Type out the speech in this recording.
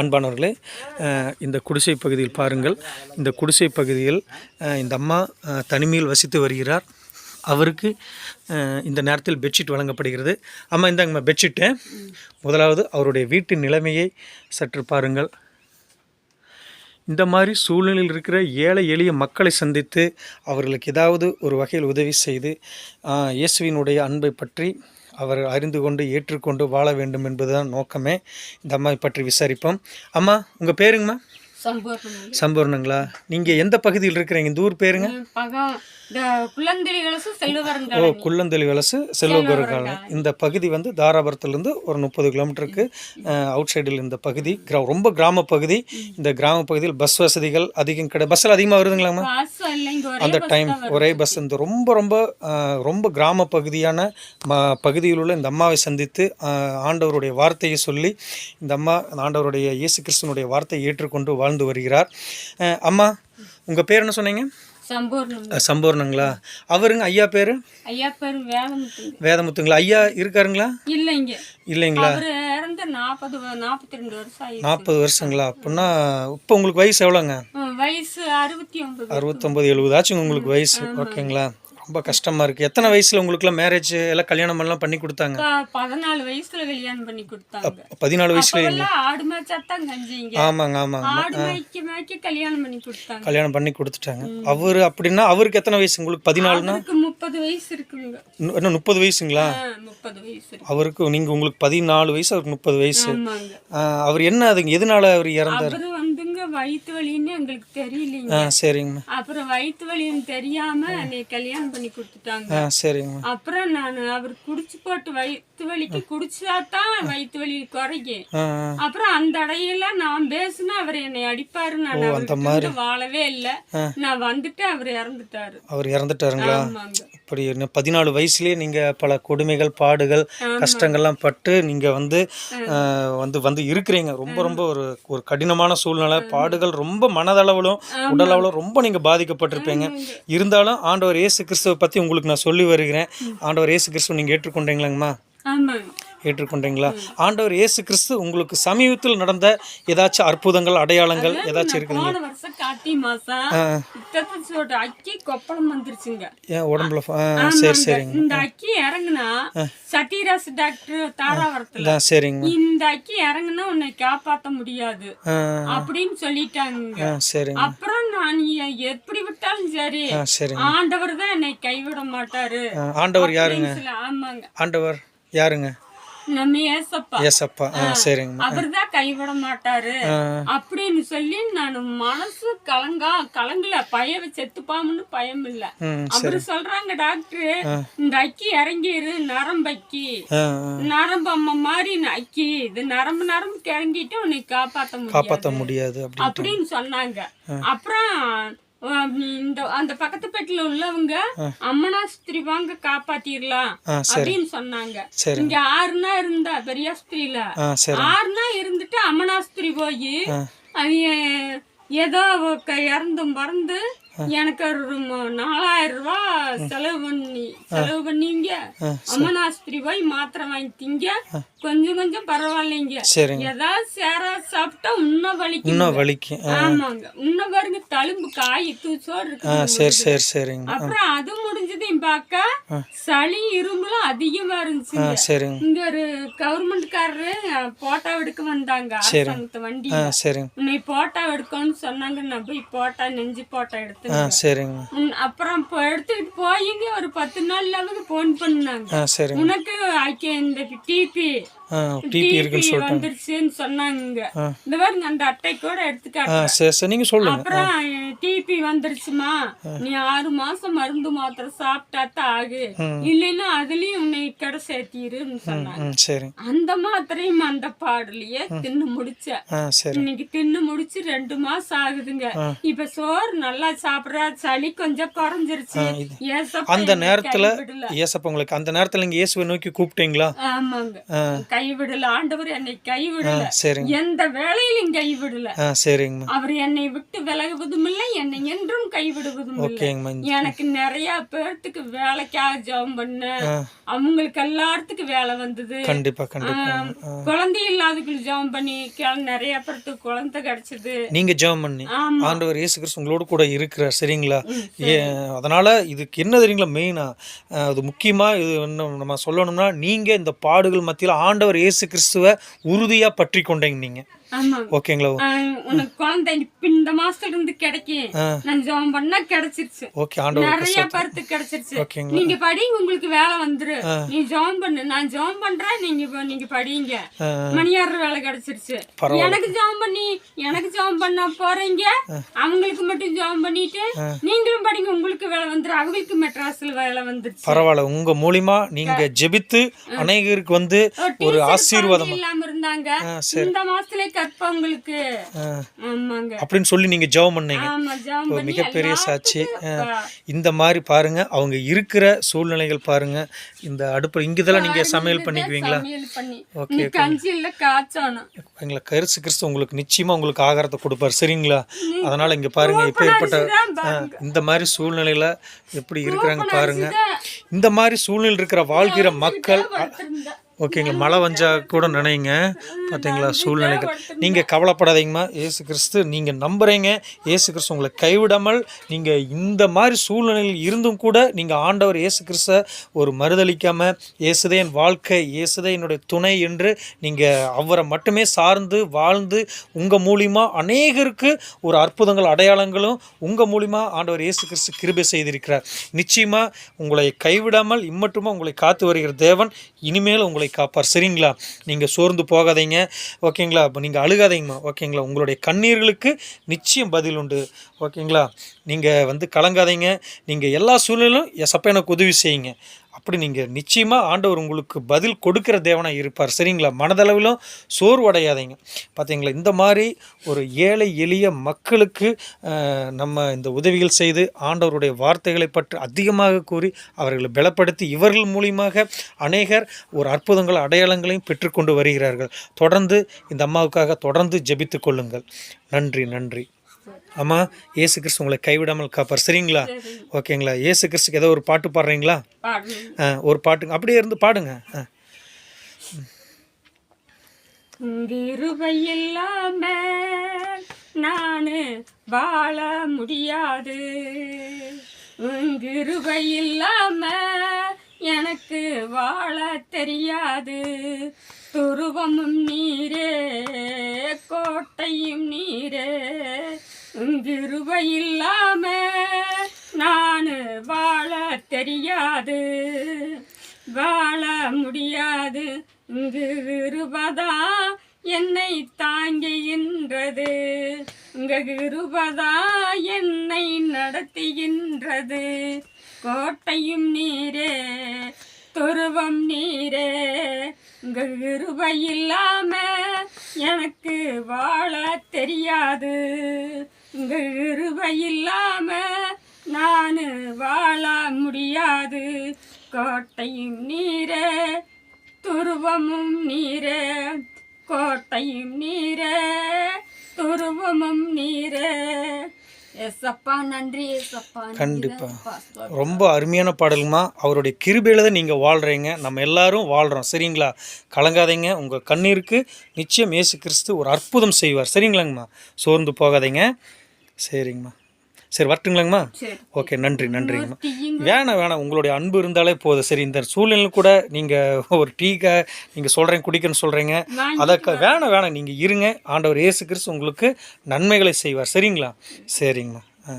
அன்பானவர்களே இந்த குடிசை பகுதியில் பாருங்கள். இந்த குடிசை பகுதியில் இந்த அம்மா தனிமையில் வசித்து வருகிறார். அவருக்கு இந்த நேரத்தில் பெட்ஷீட் வழங்கப்படுகிறது. அம்மா இந்தாங்கம்மா பெட்ஷீட்டு முதலாவது அவருடைய வீட்டின் நிலைமையை சற்று பாருங்கள். இந்த மாதிரி சூழ்நிலையில் இருக்கிற ஏழை எளிய மக்களை சந்தித்து அவர்களுக்கு ஏதாவது ஒரு வகையில் உதவி செய்து இயேசுவினுடைய அன்பை பற்றி அவர் அறிந்து கொண்டு ஏற்றுக்கொண்டு வாழ வேண்டும் என்பதுதான் நோக்கமே இந்த அம்மாவை பற்றி விசாரிப்போம். அம்மா உங்கள் பேருங்கம்மா? சம்பூர்ணங்களா? நீங்கள் எந்த பகுதியில் இருக்கிறீங்க? இந்த ஊர் பேருங்க? ஓ குள்ளந்தளி வலசு செல்வகுரகாலம் இந்த பகுதி வந்து தாராபுரத்துலேருந்து ஒரு முப்பது கிலோமீட்டருக்கு அவுட் சைடில் இந்த பகுதி ரொம்ப கிராம பகுதி. இந்த கிராம பகுதியில் பஸ் வசதிகள் அதிகம் கிடையாது பஸ்ஸில் அதிகமாக வருதுங்களாம்மா? அந்த டைம். ஒரே பஸ் இந்த ரொம்ப ரொம்ப ரொம்ப கிராம பகுதியான ம பகுதியில் உள்ள இந்த அம்மாவை சந்தித்து ஆண்டவருடைய வார்த்தையை சொல்லி இந்த அம்மா ஆண்டவருடைய இயேசு கிறிஸ்துவனுடைய வார்த்தையை ஏற்றுக்கொண்டு வாழ்ந்து வருகிறார். அம்மா உங்கள் பேர் என்ன சொன்னீங்க? சம்பூர்ணங்களா? அவருங்க ஐயா பேர்? ஐயா பேர் வேதமுத்துங்க. வேதமுத்துங்களா? ஐயா இருக்காருங்களா? இல்லைங்க. இல்லைங்களா? இறந்து நாற்பது நாற்பத்தி ரெண்டு வருஷம் நாற்பது வருஷங்களா? அப்படின்னா இப்போ உங்களுக்கு வயசு எவ்வளோங்க? வயசு அறுபத்தி ஒன்பது. அறுபத்தொம்பது எழுபது. ஆச்சுங்க உங்களுக்கு வயசு. ஓகேங்களா? ரொம்ப கஷ்டமாக இருக்குது எத்தனை வயசில் உங்களுக்குலாம் மேரேஜ் எல்லாம் கல்யாணம் எல்லாம் பண்ணி கொடுத்தாங்க? பதினாலு வயசுல கல்யாணம் பண்ணி கொடுத்தாங்க. பதினாலு வயசுல ஆடு மேய்ச்சாத்தான் கஞ்சிங்க ஆமாங்க ஆமாங்க. ஆடு மேய்க்க மேய்க்க கல்யாணம் பண்ணி கொடுத்தாங்க. கல்யாணம் பண்ணி கொடுத்துட்டாங்க. அவர் அப்படின்னா அவருக்கு எத்தனை வயசு? உங்களுக்கு பதினாலுனா முப்பது வயசு இருக்குங்க. இன்னும் முப்பது வயசுங்களா? முப்பது வயசு இருக்கு. அவருக்கு நீங்கள் உங்களுக்கு பதினாலு வயசு அவருக்கு முப்பது வயசு. அவர் என்ன அதுங்க எதனால அவர் இறந்தார்? வயிற்று வலின்னு எங்களுக்கு தெரியலைங்க. ஆ சரிங்கம்மா. அப்புறம் வயிற்று வலின்னு தெரியாம என்னை கல்யாணம் பண்ணி கொடுத்துட்டாங்க. ஆ சரிங்கம்மா. அப்புறம் நான் அவர் குடிச்சு போட்டு வயிற்று வலிக்கு குடிச்சாதான் வயிற்று வலி ஆ அப்புறம் அந்த இடையில நான் பேசுனா அவர் என்னை அடிப்பாரு. நான் அவர்கிட்ட வாழவே இல்லை. நான் வந்துட்டு அவர் இறந்துட்டாரு. அவர் இறந்துட்டாருங்களா? ஆமாங்க. இப்படி பதினாலு வயசுலேயே நீங்கள் பல கொடுமைகள் பாடுகள் கஷ்டங்கள்லாம் பட்டு நீங்கள் வந்து வந்து வந்து இருக்கிறீங்க. ரொம்ப ரொம்ப ஒரு ஒரு கடினமான சூழ்நிலை பாடுகள் ரொம்ப மனதளவிலும் உடலளவிலும் ரொம்ப நீங்கள் பாதிக்கப்பட்டிருப்பீங்க. இருந்தாலும் ஆண்டவர் இயேசு கிறிஸ்துவை பற்றி உங்களுக்கு நான் சொல்லி வருகிறேன். ஆண்டவர் இயேசு கிறிஸ்துவ நீங்கள் ஏற்றுக்கொண்டீங்களாங்கம்மா ஏற்றுக்கொண்டீங்களா? ஆண்டவர் இயேசு கிறிஸ்து உங்களுக்கு சமீபத்தில் நடந்த ஏதாச்சும் அற்புதங்கள் அடையாளங்கள் ஏதாச்சும் இருக்குதுங்க இத்தத்தை அக்கி கொப்பளம் வந்துருச்சுங்க. ஏன் உடம்புல சரி சரிங்க. இந்த அக்கி இறங்குனா சத்யராஜ் டாக்டர் தாராவரத்துல. சரிங்க. இந்த அக்கி இறங்குனா உன்னை காப்பாத்த முடியாது. அப்படின்னு சொல்லிட்டாங்க. சரிங்க. அப்புறம் நான் எப்படி விட்டாலும் சரி ஆண்டவர் தான் என்னை கைவிட மாட்டாரு. ஆண்டவர் யாருங்க? ஆமாங்க. ஆண்டவர் யாருங்க? நம்ம ஏசப்பா. ஏசப்பா. சரிங்க அவர் தான் கைவிட மாட்டாரு. அப்படின்னு சொல்லி நான் மனசு கலங்கா கலங்கல. பயம் செத்துப்பாமன்னு பயம் இல்ல. அவரு சொல்றாங்க டாக்டர் இந்த அக்கி இறங்கிரு நரம்பக்கி. நரம்பு அம்மா மாதிரி அக்கி. இது நரம்பு நரம்பு கிறங்கிட்டு உன்னை காப்பாத்த முடியாது. காப்பாற்ற முடியாது அப்படி அப்படின்னு சொன்னாங்க. அப்புறம் இந்த அந்த பக்கத்து பெட்டில உள்ளவங்க அம்மனாஸ்திரி வாங்க காப்பாத்திரலாம் அப்படின்னு சொன்னாங்க. இங்க ஆறுனா இருந்தா பெரியாஸ்திரியில ஆறுனா இருந்துட்டு அம்மனாஸ்திரி போய் ஏதோ இறந்தும் பறந்து எனக்கு ஒரு நாலாயிரம் ரூபாய் செலவு பண்ணி செலவு பண்ணீங்க. அம்மனாஸ்திரி போய் மாத்திரை வாங்கி திங்க. கொஞ்சம் கொஞ்சம் பரவாயில்லைங்க. ஏதாவது சேரா சாப்பிட்டா இன்னும் வலிக்கும் இன்னும் வலிக்கு ஆ. ஆமாங்க. இன்னும் பாருங்க தழும்பு காய் தூச்சோடு இருக்கு சரி சரி சரிங்க. அப்புறம் அது முடிஞ்சதையும் பார்க்க சளி இரும்புலாம் அதிகமா ஆ இருந்துச்சுங்க சரிங்க. இங்க ஒரு கவர்மெண்ட்காரரு போட்டோ எடுக்க வந்தாங்க. அரசாங்கத்து வண்டி சரிங்க. உன்னை போட்டோ எடுக்கணும்னு சொன்னாங்க. நான் போய் போட்டோ நெஞ்சு போட்டோ எடுத்து ஆ சரிங்க. உன் அப்புறம் இப்போ எடுத்துக்கிட்டு போயிங்க. ஒரு பத்து நாள்ல அவங்க ஃபோன் பண்ணாங்க. ஆ சரிங்க. உனக்கு ஐக்கிய இந்த டிபி டிபி இருக்குன்னு சொல்லிட்டாங்க. வந்துருச்சுன்னு சொன்னாங்க. இந்த பாருங்க அந்த அட்டை கூட சரி சரி நீங்கள் சொல்லுங்க. அப்புறம் டிபி வந்துருச்சுமா? நீ ஆறு மாசம் மருந்து மாத்திரை சாப்பிட்டா தான் ஆகு இல்லைன்னா அதுலயும் உன்னை கடை சேர்த்திருன்னு சொன்னாங்க ம் சரிங்க அந்த மாத்திரையும் அந்த பாடலையே தின்னு முடிச்சேன் ஆ சரி. இன்னைக்கு தின்னு முடிச்சு ரெண்டு மாசம் ஆகுதுங்க. இப்ப சோறு நல்லா சாப்பிடுறா சளி கொஞ்சம் குறைஞ்சிருச்சு. ஏசப்பா அந்த என்னை நேரத்தில் கைவிடல. ஏசப்பா உங்களுக்கு அந்த நேரத்தில் நீங்கள் இயேசுவை நோக்கி கூப்பிட்டீங்களா? ஆமாங்க. கை கைவிடல. ஆண்டவர் என்னை கைவிடல. எந்த வேலையிலும் கைவிடல. அவர் என்னை விட்டு விலகுவதும் இல்லை என்னை கைவிடுவதும் இல்லை. எனக்கு நிறைய பேர்த்துக்கு வேலைக்காக ஜெபம் பண்ண அவங்களுக்கு எல்லாத்துக்கும் வேலை வந்தது. கண்டிப்பா கண்டிப்பா. குழந்தை இல்லாதவங்களுக்கு ஜெபம் பண்ணி நிறைய பேர்த்துக்கு குழந்தை கிடைச்சது. நீங்க ஜெபம் பண்ணி ஆண்டவர் இயேசு கிறிஸ்து உங்களோட கூட இருக்கிறார் சரிங்களா? அதனால இதுக்கு என்ன தெரியுங்களா மெயினா அது முக்கியமா இது நம்ம சொல்லணும்னா நீங்க இந்த பாடுகள் மத்தியில் ஆண்டவர் இயேசு கிறிஸ்துவ உறுதியா பற்றி கொண்டீங்க நீங்க. ஓகேங்களா? உனக்கு குழந்தை இப்ப இந்த மாசத்துல இருந்து கிடைக்கும் ஆ. நான் ஜெபம் பண்ணா கிடைச்சிருச்சு. ஓகே ஆண்டவர் நிறைய பேர்த்துக்கு கிடைச்சிருச்சு. நீங்க படிங்க உங்களுக்கு வேலை வந்துரு. நீ ஜெபம் பண்ணு. நான் ஜெபம் பண்றேன் நீங்க நீங்க படிங்க. மணியாடுற வேலை கிடைச்சிருச்சு. எனக்கு ஜெபம் பண்ணி எனக்கு ஜெபம் பண்ண போறீங்க? அவங்களுக்கு மட்டும் ஜெபம் பண்ணிட்டு நீங்களும் படிங்க உங்களுக்கு வேலை வந்துரு. அவங்களுக்கு மெட்ராஸ்ல வேலை வந்துருச்சு. பரவாயில்ல. உங்க மூலியமா நீங்க ஜெபித்து அநேகருக்கு வந்து ஒரு ஆசீர்வாதம் இல்லாம இருந்தாங்க. இந்த மாசத்துல ஆமாங்க. அப்படின்னு சொல்லி நீங்க ஜெபம் பண்ணீங்க. மிகப்பெரிய சாட்சி. இந்த மாதிரி பாருங்க அவங்க இருக்கிற சூழ்நிலைகள் பாருங்க. இந்த அடுப்பு இங்க இதெல்லாம் நீங்க சமையல் பண்ணிக்குவீங்களா? ஓகே எங்களை கரிசு கிறிஸ்து உங்களுக்கு நிச்சயமா உங்களுக்கு ஆகாரத்தை கொடுப்பார் சரிங்களா? அதனால இங்க பாருங்க இப்போ ஏற்பட்ட. இந்த மாதிரி சூழ்நிலையில எப்படி இருக்கிறாங்க பாருங்க. இந்த மாதிரி சூழ்நிலை இருக்கிற வாழ்கிற மக்கள். ஓகேங்களா மழை வஞ்சா கூட நினைங்க. பார்த்தீங்களா சூழ்நிலைகள். நீங்கள் கவலைப்படாதீங்கம்மா. ஏசு கிறிஸ்து நீங்கள் நம்புகிறீங்க ஏசு கிறிஸ்து உங்களை கைவிடாமல் நீங்கள் இந்த மாதிரி சூழ்நிலையில் இருந்தும் கூட நீங்கள் ஆண்டவர் ஏசு கிறிஸ்த ஒரு மறுதளிக்காமல் இயேசுதே என் வாழ்க்கை இயேசுதே என்னுடைய துணை என்று நீங்கள் அவரை மட்டுமே சார்ந்து வாழ்ந்து உங்கள் மூலிமா அநேகருக்கு ஒரு அற்புதங்கள் அடையாளங்களும் உங்கள் மூலிமா ஆண்டவர் இயேசு கிறிஸ்து கிருபை செய்திருக்கிறார். நிச்சயமாக உங்களை கைவிடாமல் இம்மட்டுமா உங்களை காத்து வருகிற தேவன். இனிமேல் உங்களை காப்பார். சரிங்களா? நீங்கள் சோர்ந்து போகாதீங்க. ஓகேங்களா? இப்போ நீங்கள் அழுகாதீங்கம்மா. ஓகேங்களா? உங்களுடைய கண்ணீர்களுக்கு நிச்சயம் பதில் உண்டு. ஓகேங்களா? நீங்கள் வந்து கலங்காதீங்க. நீங்கள் எல்லா சூழ்நிலையிலும் எசப்ப எனக்கு உதவி செய்யுங்க. அப்படி நீங்கள் நிச்சயமாக ஆண்டவர் உங்களுக்கு பதில் கொடுக்கிற தேவனாக இருப்பார். சரிங்களா? மனதளவிலும் சோர்வடையாதீங்க. பார்த்தீங்களா இந்த மாதிரி ஒரு ஏழை எளிய மக்களுக்கு நம்ம இந்த உதவிகள் செய்து ஆண்டவருடைய வார்த்தைகளை பற்றி அதிகமாக கூறி அவர்களை பலப்படுத்தி இவர்கள் மூலியமாக அநேகர் ஒரு அற்புதங்கள் அடையாளங்களையும் பெற்றுக்கொண்டு வருகிறார்கள். தொடர்ந்து இந்த அம்மாவுக்காக தொடர்ந்து ஜெபித்து கொள்ளுங்கள். நன்றி நன்றி. அம்மா இயேசு கிறிஸ்து உங்களை கைவிடாமல் காப்பார். சரிங்களா? ஓகேங்களா? இயேசு கிறிஸ்துக்கு ஏதோ ஒரு பாட்டு பாடுறீங்களா? ஒரு பாட்டுங்க. அப்படியே இருந்து பாடுங்க. கிருபை இல்லாம நானு வாழ முடியாது. கிருபை இல்லாம எனக்கு வாழ தெரியாது. துருவமும் நீரே கோட்டையும் நீரே கிருபை இல்லாம நான் வாழ தெரியாது. வாழ முடியாது. இங்கு கிருபதா என்னை தாங்குகின்றது. இங்க கிருபதா என்னை நடத்துகின்றது. கோட்டையும் நீரே துருவம் நீரே இங்க இருபை இல்லாம எனக்கு வாழ தெரியாது. இருபை இல்லாம நானு வாழ முடியாது. கோட்டையும் நீரே துருவமும் நீரே. கோட்டையும் நீரே துருவமும் நீரே. கண்டிப்பா. ரொம்ப அருமையான பாடலுமா. அவருடைய கிருபையில தான் நீங்கள் வாழ்கிறீங்க நம்ம எல்லாரும் வாழ்கிறோம் சரிங்களா? கலங்காதீங்க. உங்கள் கண்ணீருக்கு நிச்சயம் இயேசு கிறிஸ்து ஒரு அற்புதம் செய்வார். சரிங்களாங்கம்மா? சோர்ந்து போகாதீங்க. சரிங்கம்மா. சரி வரட்டுங்களாங்கம்மா? ஓகே நன்றி நன்றிங்கம்மா. வேணாம் வேணாம் உங்களுடைய அன்பு இருந்தாலே போதும். சரி இந்த சூழ்நிலை கூட நீங்கள் ஒரு டீக்கை நீங்கள் சொல்கிறீங்க குடிக்கணும்னு சொல்கிறீங்க வாங்கி அதை க- வேணாம் வேணாம் நீங்கள் இருங்க. ஆண்டவர் இயேசு கிறிஸ்து உங்களுக்கு நன்மைகளை செய்வார். சரிங்களா? சரிங்கம்மா. ஆ.